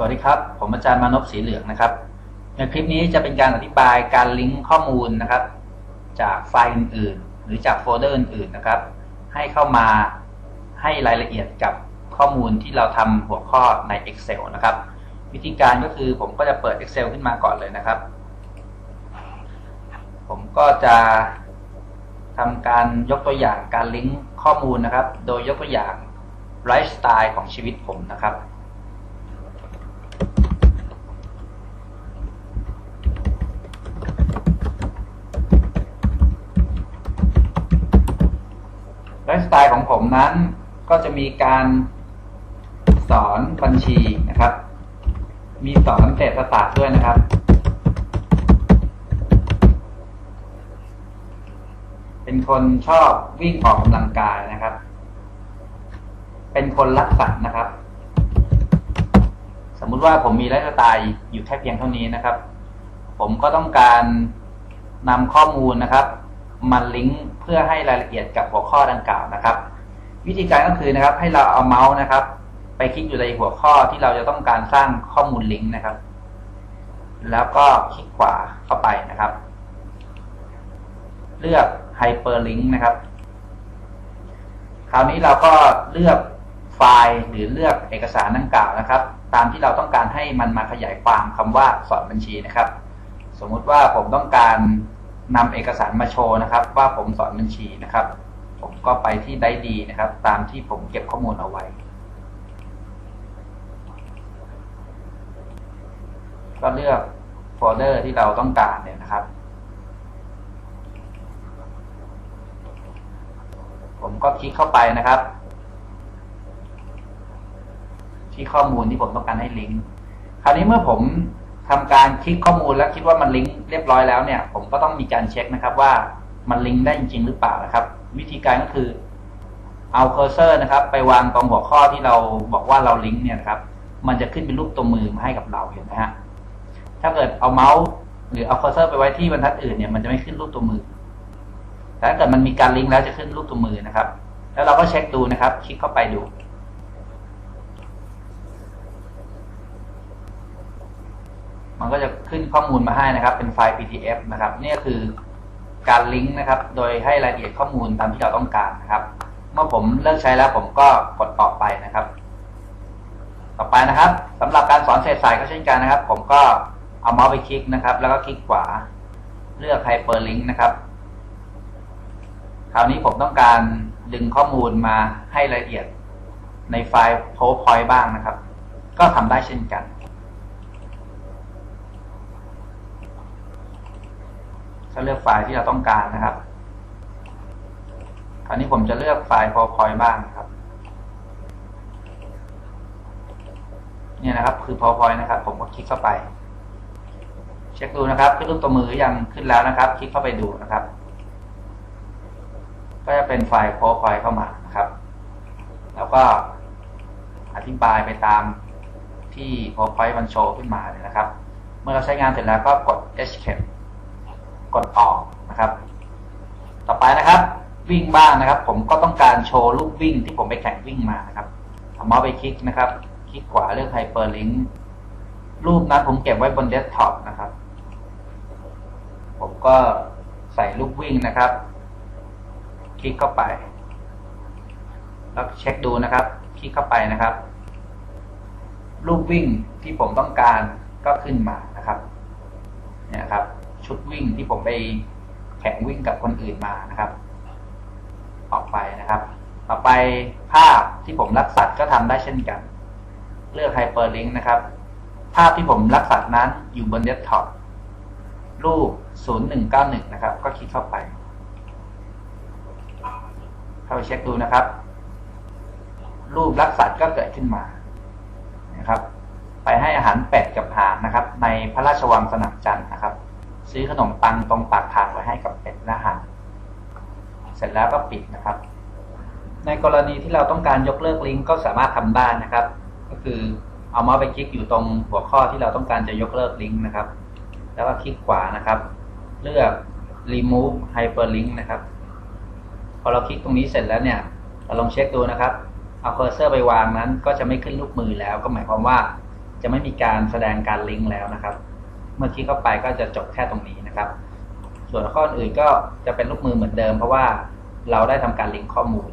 สวัสดีครับ ผมอาจารย์มานพสีเหลืองนะครับ ในคลิปนี้จะเป็นการอธิบายการลิงก์ข้อมูลนะครับ จากไฟล์อื่นๆ หรือจากโฟลเดอร์อื่นๆนะครับ ให้เข้ามาให้รายละเอียดกับข้อมูลที่เราทำหัวข้อใน Excel นะครับ วิธีการก็คือผมก็จะเปิด Excel ขึ้นมาก่อนเลยนะครับ ผมก็จะทำการยกตัวอย่างการลิงก์ข้อมูลนะครับ โดยยกตัวอย่างไลฟ์สไตล์ของชีวิตผมนะครับ ไลฟ์สไตล์ของผมนั้นก็จะมีการสอนบัญชีนะครับ มีสอนเศรษฐศาสตร์ด้วยนะครับ เป็นคนชอบวิ่งออกกำลังกายนะครับ เป็นคนรักสัตว์นะครับ สมมุติว่าผมมีไลฟ์สไตล์อยู่แค่เพียงเท่านี้นะครับ ผมก็ต้องการนำข้อมูลนะครับ มาลิงก์เพื่อให้รายละเอียดกับหัวข้อดังกล่าวนะครับ วิธีการก็คือนะครับ ให้เราเอาเมาส์นะครับ ไปคลิกอยู่ในหัวข้อที่เราจะต้องการสร้างข้อมูลลิงก์นะครับ แล้วก็คลิกขวาเข้าไปนะครับ เลือก Hyperlink นะครับ คราวนี้เราก็เลือกไฟล์หรือเลือกเอกสารดังกล่าวนะครับ ตามที่เราต้องการให้มันมาขยายความคำว่าสอนบัญชีนะครับ สมมุติว่าผมต้องการ นำเอกสารมาโชว์นะครับ ว่าผมสอนบัญชีนะครับ ผมก็ไปที่ได้ดีนะครับ ตามที่ผมเก็บข้อมูลเอาไว้ ก็เลือกโฟลเดอร์ที่เราต้องการเนี่ยนะครับ ผมก็คลิกเข้าไปนะครับ ที่ข้อมูลที่ผมต้องการให้ลิงก์คราวนี้เมื่อผม ทำการคลิกข้อมูลแล้วคิดว่ามันลิงก์เรียบร้อยแล้วเนี่ยผมก็ต้องมีการเช็คนะครับว่ามันลิงก์ได้จริงๆหรือเปล่านะครับ วิธีการก็คือเอาเคอร์เซอร์นะครับ ไปวางตรงหัวข้อที่เราบอกว่าเราลิงก์เนี่ยนะครับ มันจะขึ้นเป็นรูปตัวมือมาให้กับเราเห็นไหมฮะถ้าเกิดเอาเมาส์หรือเอาเคอร์เซอร์ไปไว้ที่บรรทัดอื่นเนี่ยมันจะไม่ขึ้นรูปตัวมือแต่ถ้าเกิดมันมีการลิงก์แล้วจะขึ้นรูปตัวมือนะครับ แล้วเราก็เช็คดูนะครับ คลิกเข้าไปดู มันก็จะขึ้นข้อมูลมาให้นะครับ เป็นไฟล์ PDF นะครับ นี่คือการลิงก์นะครับ โดยให้รายละเอียดข้อมูลตามที่เราต้องการนะครับ เมื่อผมเลิกใช้แล้วผมก็กดออกไปนะครับ ต่อไปนะครับสำหรับการสอนเศษสายก็เช่นกันนะครับ ผมก็เอาเมาส์ไปคลิกนะครับ แล้วก็คลิกขวา เลือก Hyperlink นะครับ คราวนี้ผมต้องการดึงข้อมูลมาให้รายละเอียดในไฟล์ PowerPoint บ้างนะครับ ก็ทำได้เช่นกัน ก็เลือกไฟล์ที่เราต้องการนะครับ คราวนี้ผมจะเลือกไฟล์ PowerPoint บ้างครับ เนี่ยนะครับ คือ PowerPoint นะครับ ผมก็คลิกเข้าไป เช็คดูนะครับ ขึ้นรูปตัวมือยังขึ้นแล้วนะครับ คลิกเข้าไปดูนะครับ ก็จะเป็นไฟล์ PowerPoint เข้ามานะครับ แล้วก็อธิบายไปตามที่ PowerPoint มันโชว์ขึ้นมาเนี่ยนะครับ เมื่อเราใช้งานเสร็จแล้วก็กด Escape ดออกนะครับ ต่อไปนะครับ วิ่งบ้างนะครับ ผมก็ต้องการโชว์รูปวิ่งที่ผมไปแข่งวิ่งมานะครับเอาเมาส์ไปคลิกนะครับ คลิกขวาเลือก Hyperlink รูปนั้นผมเก็บไว้บนเดสก์ท็อปนะครับ ผมก็ใส่รูปวิ่งนะครับ คลิกเข้าไป แล้วเช็คดูนะครับ คลิกเข้าไปนะครับ รูปวิ่งที่ผมต้องการก็ขึ้นมานะครับ เนี่ยครับ ชุดวิ่งที่ผมไปแข่งวิ่งกับคนอื่นมานะครับ ออกไปนะครับ ต่อไปภาพที่ผมรักสัตว์ก็ทำได้เช่นกัน เลือก Hyperlink นะครับ ภาพที่ผมรักสัตว์นั้นอยู่บนเดสก์ท็อปรูป 0191 นะครับ ก็คลิกเข้าไป เข้าไปเช็คดูนะครับ รูปรักสัตว์ก็เกิดขึ้นมา นะครับ ไปให้อาหารเป็ดกับหานนะครับ ในพระราชวังสนามจันทร์นะครับ ซื้อขนมปังตรงปากทางไว้ให้กับเป็ดและห่านเสร็จแล้วก็ปิดนะครับ ในกรณีที่เราต้องการยกเลิกลิงก์ก็สามารถทำได้นะครับ ก็คือเอาเมาส์ไปคลิกอยู่ตรงหัวข้อที่เราต้องการจะยกเลิกลิงก์นะครับ แล้วก็คลิกขวานะครับ เลือก remove hyperlink นะครับ พอเราคลิกตรงนี้เสร็จแล้วเนี่ยเราลองเช็คดูนะครับ เอาเคอร์เซอร์ไปวางนั้นก็จะไม่ขึ้นรูปมือแล้ว ก็หมายความว่าจะไม่มีการแสดงการลิงก์แล้วนะครับ เมื่อคลิกเข้าไปก็จะจบแค่ตรงนี้นะครับ ส่วนข้ออื่นก็จะเป็นลูกมือเหมือนเดิม เพราะว่าเราได้ทำการลิงก์ข้อมูล